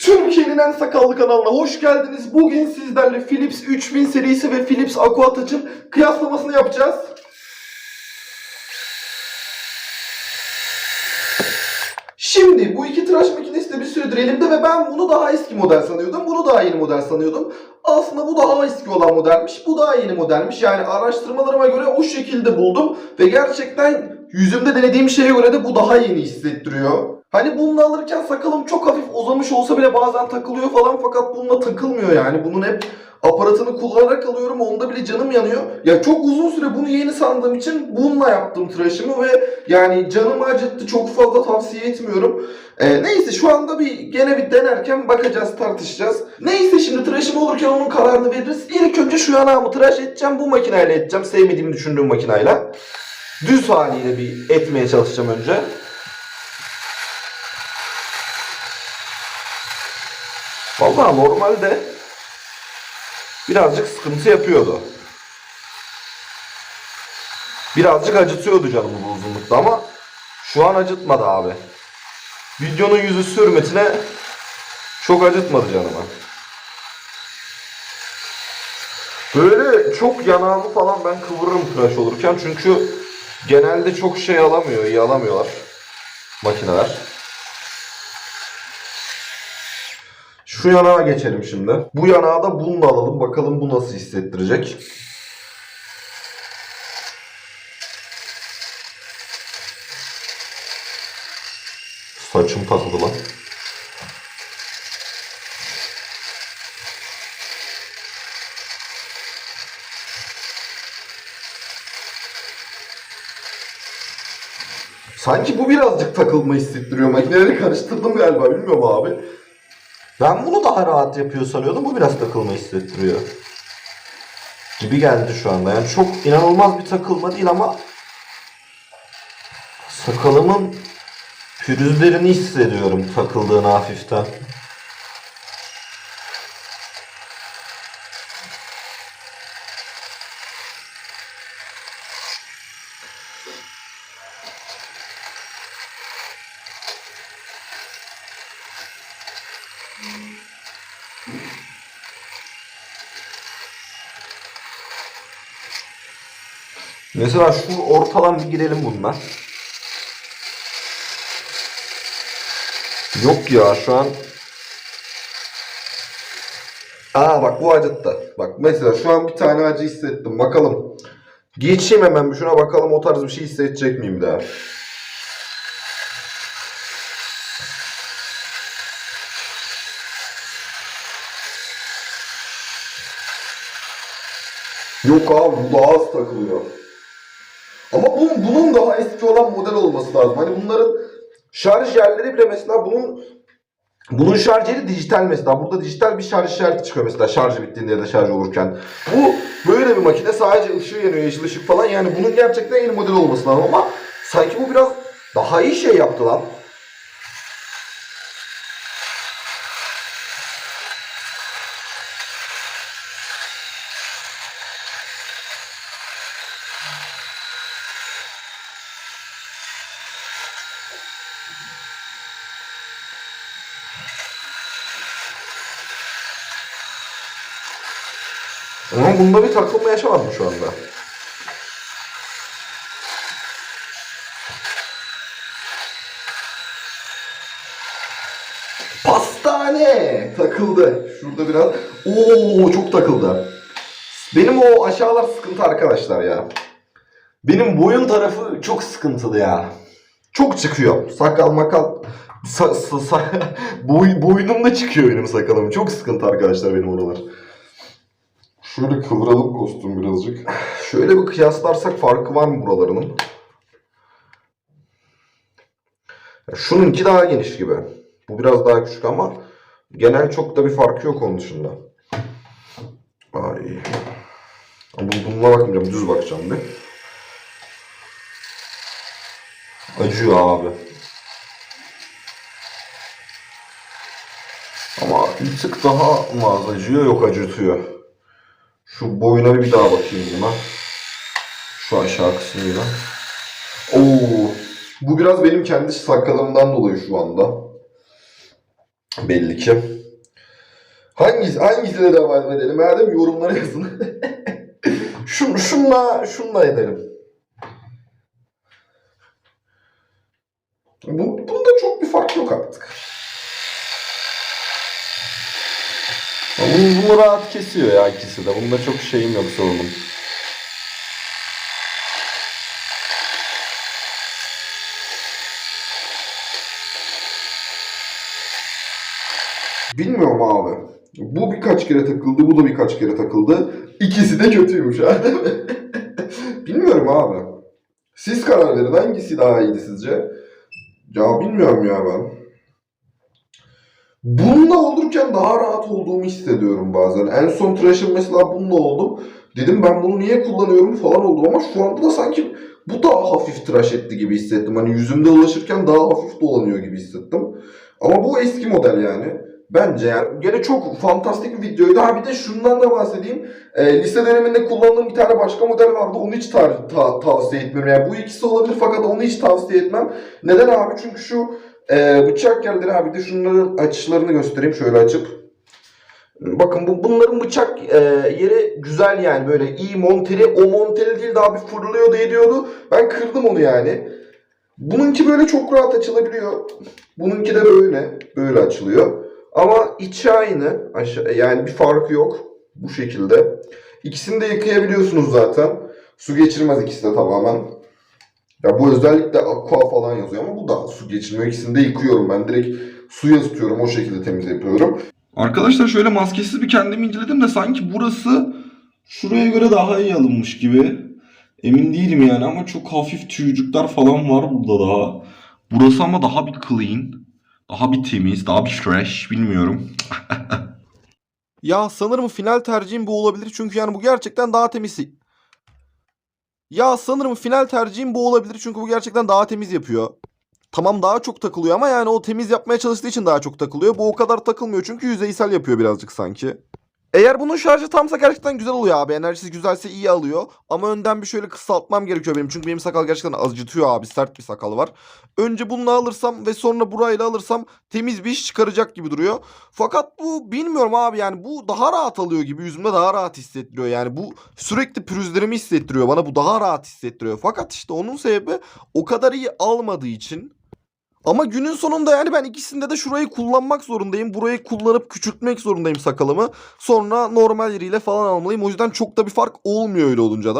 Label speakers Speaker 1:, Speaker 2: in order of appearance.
Speaker 1: Türkiye'nin en sakallı kanalına hoş geldiniz. Bugün sizlerle Philips 3000 serisi ve Philips Aquatouch'ın kıyaslamasını yapacağız. Şimdi bu iki tıraş makinesi de bir süredir elimde ve ben bunu daha eski model sanıyordum. Bunu daha yeni model sanıyordum. Aslında bu daha eski olan modelmiş. Bu daha yeni modelmiş. Yani araştırmalarıma göre o şekilde buldum. Ve gerçekten yüzümde denediğim şeye göre de bu daha yeni hissettiriyor. Hani bunu alırken sakalım çok hafif uzamış olsa bile bazen takılıyor falan fakat bununla takılmıyor yani. Bunun hep aparatını kullanarak alıyorum onda bile canım yanıyor. Ya çok uzun süre bunu yeni sandığım için bununla yaptım tıraşımı ve yani canımı acıttı çok fazla tavsiye etmiyorum. Ee, neyse şu anda bir gene bir denerken bakacağız tartışacağız. Neyse şimdi tıraşım olurken onun kararını veririz. İlk önce şu yanağımı tıraş edeceğim bu makineyle edeceğim sevmediğimi düşündüğüm makineyle. Düz haliyle bir etmeye çalışacağım önce. Vallahi normalde birazcık sıkıntı yapıyordu. Birazcık acıtıyordu canımı bu uzunlukta ama şu an acıtmadı abi. Videonun yüzü sürmetine çok acıtmadı canımı. Böyle çok yanağımı falan ben kıvırırım tıraş olurken çünkü genelde çok şey alamıyor, iyi alamıyorlar makineler. Şu yanağa geçelim şimdi. Bu yanağı da bununla alalım. Bakalım bu nasıl hissettirecek. Saçım takıldı lan. Sanki bu birazcık takılma hissettiriyor. Makineleri karıştırdım galiba. Bilmiyorum abi. Ben bunu daha rahat yapıyor sanıyordum. Bu biraz takılma hissettiriyor. Gibi geldi şu anda. Yani çok inanılmaz bir takılma değil ama sakalımın pürüzlerini hissediyorum takıldığını hafiften. Mesela şu ortadan bir girelim bunlar. Yok ya şu an Aa bak bu acıttı. Bak mesela şu an bir tane acı hissettim. Bakalım. Geçeyim hemen bir şuna bakalım o tarz bir şey hissedecek miyim daha. Yok abi bu daha az takılıyor. Ama bunun, bunun daha eski olan model olması lazım. Hani bunların şarj yerleri bile mesela bunun bunun şarj yeri dijital mesela. Burada dijital bir şarj işareti çıkıyor mesela şarjı bittiğinde ya da şarj olurken. Bu böyle bir makine sadece ışığı yanıyor yeşil ışık falan. Yani bunun gerçekten yeni model olması lazım ama sanki bu biraz daha iyi şey yaptı lan. Ama bunda bir takılma yaşamadım şu anda. Pastane takıldı. Şurada biraz. Oo çok takıldı. Benim o aşağılar sıkıntı arkadaşlar ya. Benim boyun tarafı çok sıkıntılı ya. Çok çıkıyor. Sakal makal sa, sa, sa- boy, boynumda çıkıyor benim sakalım. Çok sıkıntı arkadaşlar benim oralar. Şöyle kıvıralım kostüm birazcık. Şöyle bir kıyaslarsak farkı var mı buralarının? Şununki daha geniş gibi. Bu biraz daha küçük ama genel çok da bir farkı yok onun dışında. Ay. Bununla bakmayacağım, düz bakacağım bir. Acıyor abi. Ama bir tık daha mı acıyor? Yok acıtıyor. Şu boyuna bir daha bakayım buna. Şu aşağı kısmıyla. Oo, bu biraz benim kendi sakalımdan dolayı şu anda. Belli ki. Hangisi, hangisine devam edelim? Erdem yorumlara yazın. Şun, şunla, şunla edelim. Bu, bunda çok bir fark yok artık. Bunu, bunu rahat kesiyor ya ikisi de. Bunda çok şeyim yok sorunum. Bilmiyorum abi. Bu birkaç kere takıldı, bu da birkaç kere takıldı. İkisi de kötüymüş ha değil mi? Bilmiyorum abi. Siz karar verin hangisi daha iyiydi sizce? Ya bilmiyorum ya ben. Bununla olurken daha rahat olduğumu hissediyorum bazen. En son tıraşım mesela bununla oldum. Dedim ben bunu niye kullanıyorum falan oldum ama şu anda da sanki bu daha hafif tıraş etti gibi hissettim. Hani yüzümde ulaşırken daha hafif dolanıyor gibi hissettim. Ama bu eski model yani. Bence yani gene çok fantastik bir videoydu. Ha bir de şundan da bahsedeyim. Ee, lise döneminde kullandığım bir tane başka model vardı. Onu hiç tar- ta- tavsiye etmiyorum. Yani bu ikisi olabilir fakat onu hiç tavsiye etmem. Neden abi? Çünkü şu e, bıçak yerleri abi de şunların açılarını göstereyim. Şöyle açıp. Bakın bu bunların bıçak e, yeri güzel yani böyle iyi monteli. O monteli değil de abi fırlıyordu ediyordu. Ben kırdım onu yani. Bununki böyle çok rahat açılabiliyor. Bununki de böyle. Böyle açılıyor. Ama içi aynı. Aşağı, yani bir farkı yok. Bu şekilde. İkisini de yıkayabiliyorsunuz zaten. Su geçirmez ikisi de tamamen. Ya bu özellikle aqua falan yazıyor ama bu da su geçirmiyor. İkisini de yıkıyorum ben. Direkt suya tutuyorum. O şekilde temiz yapıyorum.
Speaker 2: Arkadaşlar şöyle maskesiz bir kendimi inceledim de sanki burası şuraya göre daha iyi alınmış gibi. Emin değilim yani ama çok hafif tüycükler falan var burada daha. Burası ama daha bir clean. Daha bir temiz, daha bir fresh bilmiyorum.
Speaker 3: Ya sanırım final tercihim bu olabilir çünkü yani bu gerçekten daha temiz. Ya sanırım final tercihim bu olabilir çünkü bu gerçekten daha temiz yapıyor. Tamam daha çok takılıyor ama yani o temiz yapmaya çalıştığı için daha çok takılıyor. Bu o kadar takılmıyor çünkü yüzeysel yapıyor birazcık sanki. Eğer bunun şarjı tamsa gerçekten güzel oluyor abi. Enerjisi güzelse iyi alıyor. Ama önden bir şöyle kısaltmam gerekiyor benim. Çünkü benim sakal gerçekten acıtıyor abi. Sert bir sakal var. Önce bununla alırsam ve sonra burayla alırsam temiz bir iş çıkaracak gibi duruyor. Fakat bu bilmiyorum abi yani bu daha rahat alıyor gibi yüzümde daha rahat hissettiriyor. Yani bu sürekli pürüzlerimi hissettiriyor bana bu daha rahat hissettiriyor. Fakat işte onun sebebi o kadar iyi almadığı için. Ama günün sonunda yani ben ikisinde de şurayı kullanmak zorundayım. Burayı kullanıp küçültmek zorundayım sakalımı. Sonra normal yeriyle falan almalıyım. O yüzden çok da bir fark olmuyor öyle olunca da.